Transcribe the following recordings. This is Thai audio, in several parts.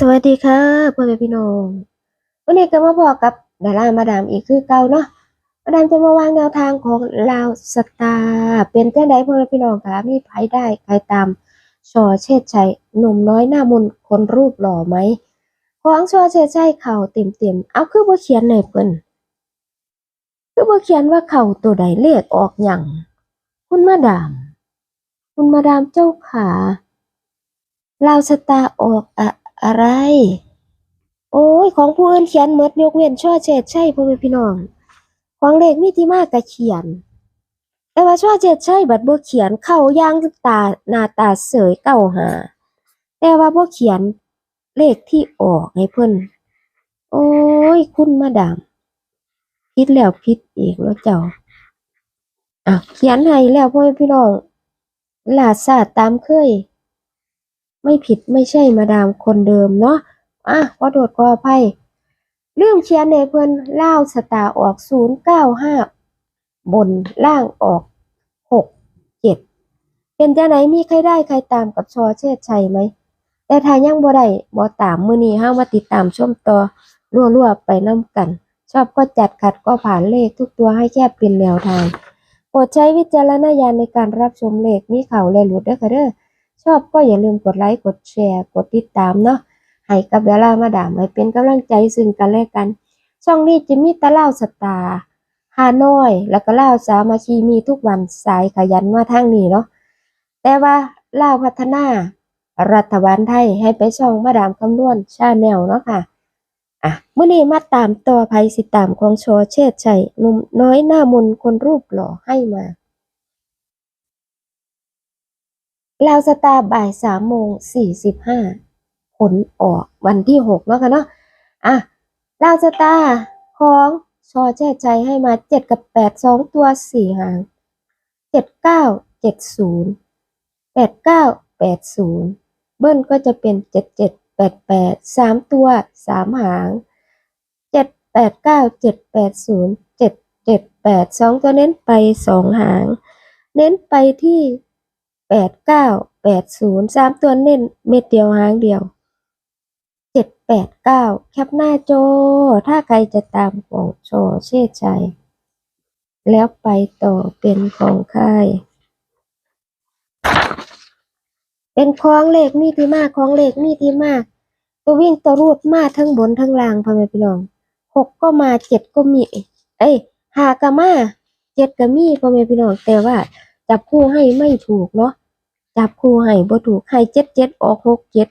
สวัสดีค่ะพ่อแม่พี่น้องวันนี้ก็มาบอกกับดารามาดามอีกคือเก่าเนาะมาดามจะมาวางแนวทางของลาวสตาร์เป็นจังไดพ่อแม่พี่น้องคะมีไผได้ใครตามชอเชษชัยหนุ่มน้อยหน้ามนคนรูปหล่อไหมของชอเชษชัยเข่าเต็มๆเอาคือบ่เขียนให้เพิ่นคือบ่เขียนว่าเข่าตัวใดเลขออกหยังคุณมาดาม คุณมาดามเจ้าขาลาวสตาร์ออกอะ อะไร โอ้ย ของผู้อื่นเขียนหมดยกเว้นช่อเจ็ดใช่พ่อแม่พี่น้อง ของเลขมีที่มากกะเขียน แต่ว่าช่อเจ็ดใช่บัดบ่เขียนเข้าย่างตาหน้าตาเสยเก้าหา แต่ว่าบ่เขียนเลขที่ออกให้เพิ่น โอ้ย คุณมาดามผิดแล้วผิดอีกแล้วเจ้าอะเขียนให้แล้วพ่อแม่พี่น้องลาซาตามเคย ไม่ผิดไม่ใช่มาดามคนเดิมเนาะอะขอโทษขออภัยลืมเขียนในเพิ่นเล่าสตาออกศูนย์เก้าห้าบนล่างออกหกเจ็ดเป็นจังไหนมีใครได้ใครตามกับชอเชษชัยไหม แต่ถ้ายังบ่ได้บ่ตามมือนี้เฮามาติดตามชมต่อรั่วๆไปนํกัน ชอบก็จัดขัดก็ผ่านเลขทุกตัวให้แค่เป็นแนวทางโปรดใช้วิจารณญาณในการรับชมเลขมีเขาและหลุดเด้อค่ะเด้อ ชอบก็อย่าลืมกดไลค์กดแชร์กดติดตามเนาะให้กับดารามาดามให้เป็นกำลังใจซึ่งกันและกัน ช่องนี้จะมีแตะเล่าสตาร์ฮานอย แล้วก็เล่าสามาชีมีทุกวันสายขยันมาทางนี้เนาะแต่ว่าเล่าพัฒนา รัฐบาลไทยให้ไปช่องมาดามคำนวณชาแนลเนาะค่ะอะเมื้อนี้มาตามต่อภัยสิตามของโชเชษชัยนุ่มน้อยหน้ามนคนรูปหล่อให้มา ลาวสตาร์บ่ายสามโมงสี่สิบห้าผลออกวันที่หกเนาะค่ะเนาะอะลาวสตาร์ของชอแช่ใจให้มาเจ็ดกับแปดสองตัวสี่หางเจ็ดเก้าเจ็ดศูนย์แปดเก้าแปดศูนย์เบิ้ลก็จะเป็นเจ็ดเจ็ดแปดแปดสามตัวสามหางเจ็ดแปดเก้าเจ็ดแปดศูนย์เจ็ดเจ็ดแปดสองตัวเน้นไปสองหาง เน้นไปที่ แปดเก้าแปดศูนย์สามตัวเน้นเม็ดเดียวหางเดียวเจ็ดแปดเก้าแคปหน้าโจ ถ้าใครจะตามของโชเชษชัยแล้วไปต่อเป็นของค่ายเป็นของเลขมีที่มากของเลขมีที่มาก ตัววิ่งตัวรูดมาทั้งบนทั้งล่างพ่อแม่พี่น้องหกก็มาเจ็ดก็มี เอ้ยหาก็มาเจ็ดก็มีพ่อแม่พี่น้องแต่ว่า จับคู่ให้ไม่ถูกเนาะจับคู่ให้บ่ถูกให้เจ็ดเจ็ดออกหกเจ็ด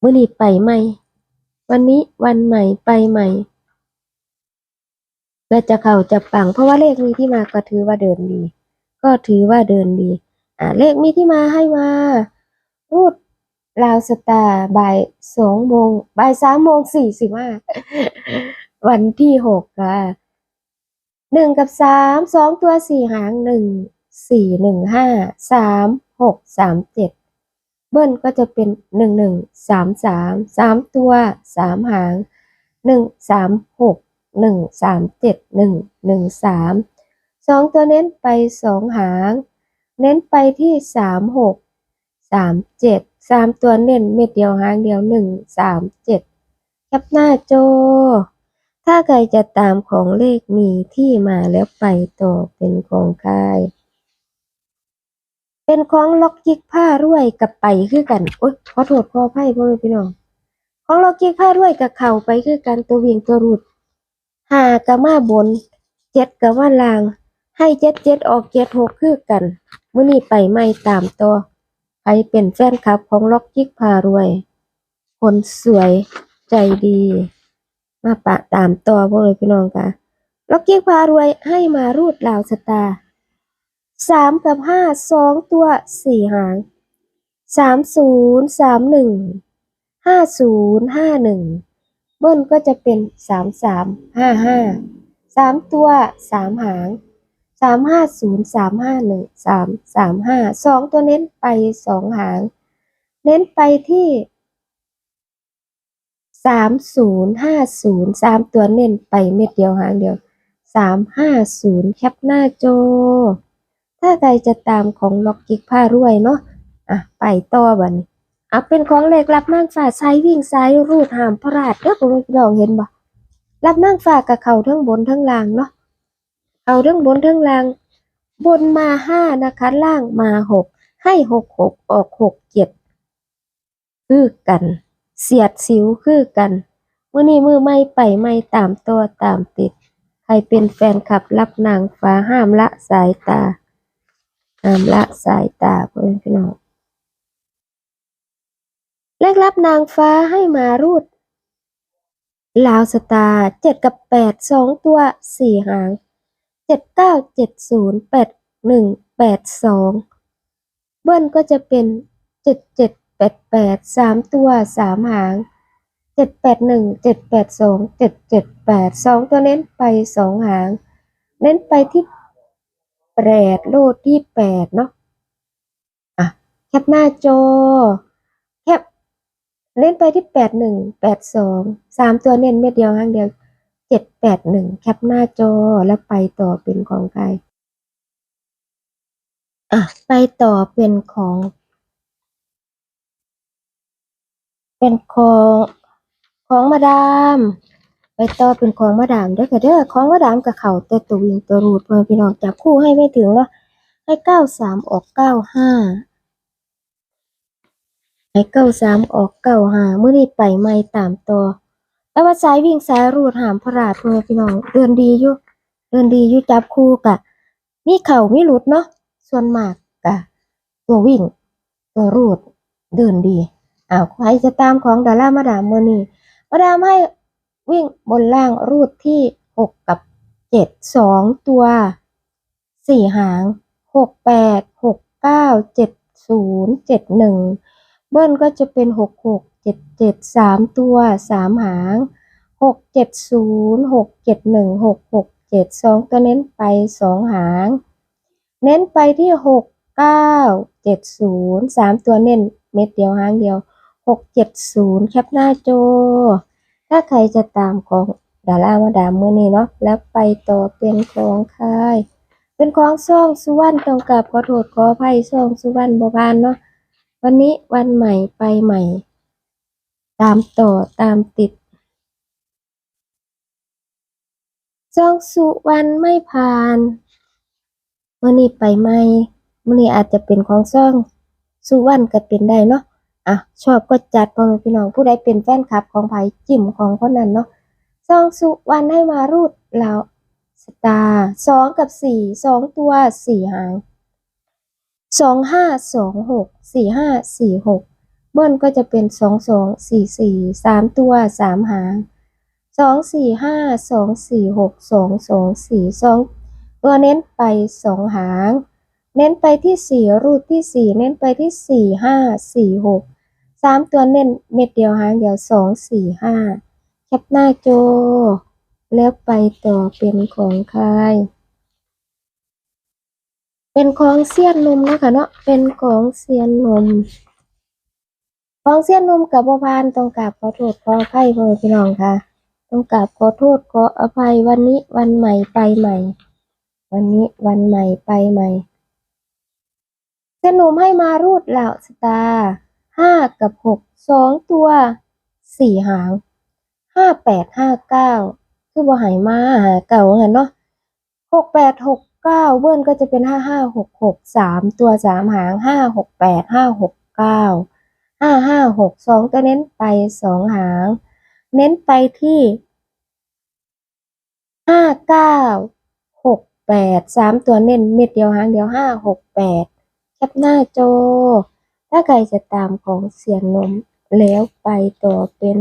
มื้อนี้ไปใหม่ วันนี้วันใหม่ไปใหม่และจะเข้าจะปัง เพราะว่าเลขมีที่มาก็ถือว่าเดินดี ก็ถือว่าเดินดี อ่าเลขมีที่มาให้มา รูดลาวสตาร์บ่ายสองโมงบ่ายสามโมงสี่สิบห้าวันที่หกค่ะ หนึ่งกับสามสองตัวสี่หางหนึ่งสี่หนึ่งห้าสามหกสามเจ็ดเบิ้ลก็จะเป็นหนึ่งหนึ่งสามสามสามตัวสามหางหนึ่งสามหกหนึ่งสามเจ็ดหนึ่งหนึ่งสามสองตัวเน้นไปสองหาง เน้นไปที่สามหกสามเจ็ดสามตัวเน้นเม็ดเดียวหางเดียวหนึ่งสามเจ็ดแคปหน้าโจ ถ้าใครจะตามของเลขมีที่มาแล้วไปต่อเป็นของค่าย เป็นของล็อกยิกผ้ารวยกับไปคือกันโอ๊ยขอโทษขออภัยพ่อแม่พี่น้องของล็อกยิกผ้ารวยกับเข่าไปคือกันตัวเวิ่งตัวรุดหากับมาบนเจ็ดกับว่าลาง ให้เจ็ดเจ็ดออกเจ็ดหกคือกันมื่อนี้ไปไม่ตามต่อใครเป็นแฟนคลับของล็อกยิกพารวย คนสวยใจดี มาปะตามต่อพวกเลยพี่น้องค่ะล็อกกี้พารวยให้มารูดลาวสตาสามกับห้าสองตัวสี่หางสามศูนย์สามหนึ่งห้าศูนย์ห้าหนึ่งเบิ้ลก็จะเป็นสามสามห้าห้าสามตัวสามหางสามห้าศูนย์สามห้าหนึ่งสามสามห้าสองตัวเน้นไปสองหาง เน้นไปที่ สามศูนย์ห้าศูนย์สามตัวเน้นไปเม็ดเดียวหางเดียวสามห้าศูนย์แคปหน้าโจ ถ้าใครจะตามของล็อกกิกผ้ารวยเนาะอะไปต่อบันอะเป็นของเหลขรับนางฟ้าสายวิ่งสายรูดหามพระราชเด้อพ่อแม่พี่น้องเห็นบ่รับนางฟ้ากับเขาทั้งบนทั้งล่างเนาะเขาทั้งบนทั้งล่าง บนมาห้านะคะล่างมาหกให้หกหกออกหกเจ็ดคือกัน เสียดสิวคือกันมื่อนี้มือไม่ไปไม่ตามตัวตามติด ใครเป็นแฟนคลับรับนางฟ้าห้ามละสายตาห้ามละสายตาเพื่อนพี่น้องเลขรับนางฟ้าให้มารูดลาวสตาร์เจ็ดกับแปดสองตัวสี่หางเจ็ดเก้าเจ็ดศูนย์แปดหนึ่งแปดสองเบิ้ลก็จะเป็นเจ็ดเจ็ด แปดแปดสามตัวสามหางเจ็ดแปดหนึ่งเจ็ดแปดสองเจ็ดเจ็ดแปดสองตัวเน้นไปสองหาง เน้นไปที่แปดโลดที่แปดเนาะอะแคปหน้าจอแคปเล่นไปที่แปดหนึ่งแปดสองสามตัวเน้นเม็ดเดียวห้างเดียวเจ็ดแปดหนึ่งแคปหน้าจอแล้วไปต่อเป็นของใครอะไปต่อเป็นของ เป็นของของมาดามไปต่อเป็นของมาดามเด้อค่ะเด้อของมาดามกับเขาแต่ตัววิ่งตัวรูดเพื่อพี่น้องจับคู่ให้ไม่ถึงเนาะให้เก้าสามออกเก้าห้าให้เก้าสามออกเก้าห้าเมื่อนี้ไปไม่ตามต่อแต่ว่าสายวิ่งสายรูดหามพระราชเพื่อพี่น้องเดินดีอยู่เดินดีอยู่จับคู่กะมีเข่ามีหลุดเนาะส่วนมากกะตัววิ่งตัวรูดเดินดี อ้าวใครจะตามของดอลลาร์มาดามเมื่อนี้มาดามให้วิ่งบนล่างรูดที่ 6 กับ 7 2 ตัว 4 หาง 6 8 6 9 7 0 7 1 เบิ้ลก็จะเป็น 6 6 7 7 3 ตัว 3 หาง 6 7 0 6 7 1 6 6 7 2ก็เน้นไป 2 หาง เน้นไปที่ 6 9 7 0 3 ตัวเน้นเม็ดเดียวหางเดียว หกเจ็ดศูนย์แคปหน้าโจถ้าใครจะตามของดารามาดามเมื่อนี้เนาะ แล้วไปต่อเป็นของค่าย เป็นของซ่องสุวรรณตรงกับขอโทษขออภัยซ่องสุวรรณบพานเนาะ วันนี้วันใหม่ไปใหม่ ตามต่อตามติดจองสุวรรณไม่ผ่านเมื่อนี้ไปใหม่เมื่อนี้อาจจะเป็นของซ่องสุวรรณก็เป็นได้เนาะ อะชอบก็จัดพ่อแม่พี่น้องผู้ใดเป็นแฟนคลับของไผ่จิ่มของคนนั้นเนาะซองสุวรรณให้มารูดแล้วสตาร์สองกับสี่สองตัวสี่หางสองห้าสองหกสี่ห้าสี่หกเบิ้ลก็จะเป็นสองสองสี่สี่สามตัวสามหางสองสี่ห้าสองสี่หกสองสองสี่สองตัวเน้นไปสองหาง เน้นไปที่สี่รูดที่สี่เน้นไปที่สี่ห้าสี่หก สามตัวเน้นเม็ดเดียวหางเดียวสองสี่ห้าแคปหน้าโจ แล้วไปต่อเป็นของใครเป็นของเสี้ยนนมนะคะเนาะเป็นของเสี้ยนนมของเสี้ยนนมกับบัพานต้องกราบขอโทษขออภัยพ่อพี่น้องค่ะต้องกราบขอโทษขออภัยวันนี้วันใหม่ไปใหม่ วันนี้วันใหม่ไปใหม่เสี้ยนนมให้มารูดเหล่าสตาร์ ห้ากับหกสองตัวสี่หางห้าแปดห้าเก้าคือบ่หายมาหาเก่าหันเนาะหกแปดหกเก้าเบิ้ลก็จะเป็นห้าห้าหกหกสามตัวสามหางห้าหกแปดห้าหกเก้าห้าห้าหกสองก็เน้นไปสองหาง เน้นไปที่ห้าเก้าหกแปดสามตัวเน้นเม็ดเดียวหางเดียวห้าหกแปดแคปหน้าโจ ถ้าใครจะตามของเสียงนมแล้วไปต่อเป็น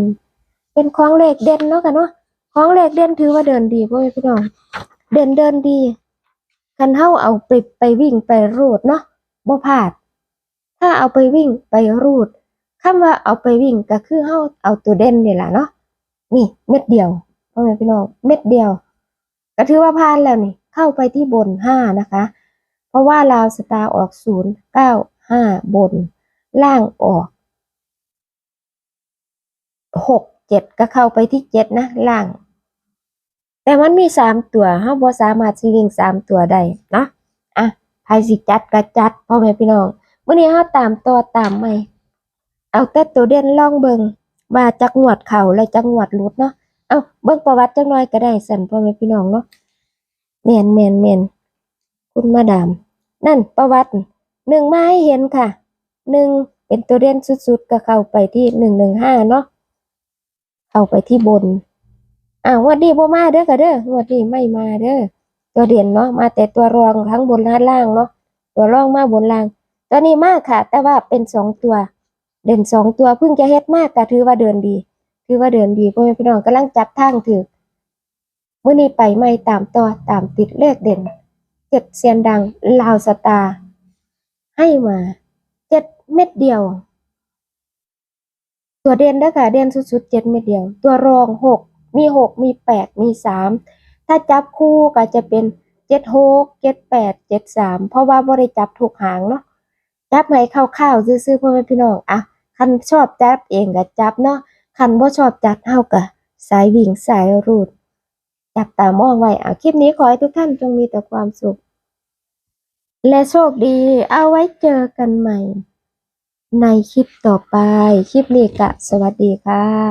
เป็นของเลขเด่นเนาะกันเนาะของเลขเด่นถือว่าเดินดีพ่อแม่พี่น้องเดินเดินดีคันเฮาเอาไปไปวิ่งไปรูดเนาะบ่พลาด ถ้าเอาไปวิ่งไปรูดคำว่าเอาไปวิ่งก็คือเฮาเอาตัวเด่นนี่ล่ะเนาะนี่เม็ดเดียวพ่อแม่พี่น้องเม็ดเดียว ก็ถือว่าผ่านแล้วนี่ เข้าไปที่บนห้านะคะ เพราะว่าลาวสตาร์ออกศูนย์เก้าห้าบน ล่างออกหกเจ็ดก็เข้าไปที่เจ็ดนะล่าง แต่มันมีสามตัวเฮาบ่สามารถสิวิ่งสามตัวได้เนาะอะใครสิจัดก็จัดพ่อแม่พี่น้องมื้อนี้เฮาตามต่อตามใหม่เอาแต่ตัวเด่นล่องเบิงว่าจักงวดเข่าและจักงวดลุดเนาะเอาเบิ่งประวัติจังน้อยก็ได้สั่นพ่อแม่พี่น้องเนาะแม่นแม่นแม่นคุณมาดาม นั่นประวัติหนึ่งมาให้เห็นค่ะ หนึ่งเป็นตัวเด่นสุดๆก็เข้าไปที่หนึ่งหนึ่งห้าเนาะเข้าไปที่บนอ่างวดนี้บ่มาเด้อค่ะเด้อวดนี้ไม่มาเด้อตัวเด่นเนาะมาแต่ตัวรองทั้งบนและล่างเนาะตัวรองมาบนล่าง ตัวนี้มากค่ะ แต่ว่าเป็นสองตัว เด่นสองตัวเพิ่งจะเฮ็ดมากก็ถือว่าเดินดี ถือว่าเดินดีพ่อแม่พี่น้องกำลังจับทางถือมื้อนี้ไปไม่ตามต่อตามติดเลขเด่นเจ็ดเซียนดังลาวสตาร์ให้มา เม็ดเดียว ตัวเด่นเด้อค่ะเด่นสุดๆเจ็ดเม็ดเดียว ตัวรองหกมีหกมีแปดมีสามถ้าจับคู่ก็จะเป็นเจ็ดหกเจ็ดแปดเจ็ดสามเพราะว่าบ่ได้จับถูกหางเนาะจับให้คร่าวๆซื่อๆพ่อแม่พี่น้องอะคันชอบจับเองก็จับเนาะคันบ่ชอบจัดเฮาก็สายวิ่งสายรูดจับตามองไว้อะคลิปนี้ขอให้ทุกท่านจงมีแต่ความสุข และโชคดีเอาไว้เจอกันใหม่ ในคลิปต่อไป คลิปนี้ก็สวัสดีค่ะ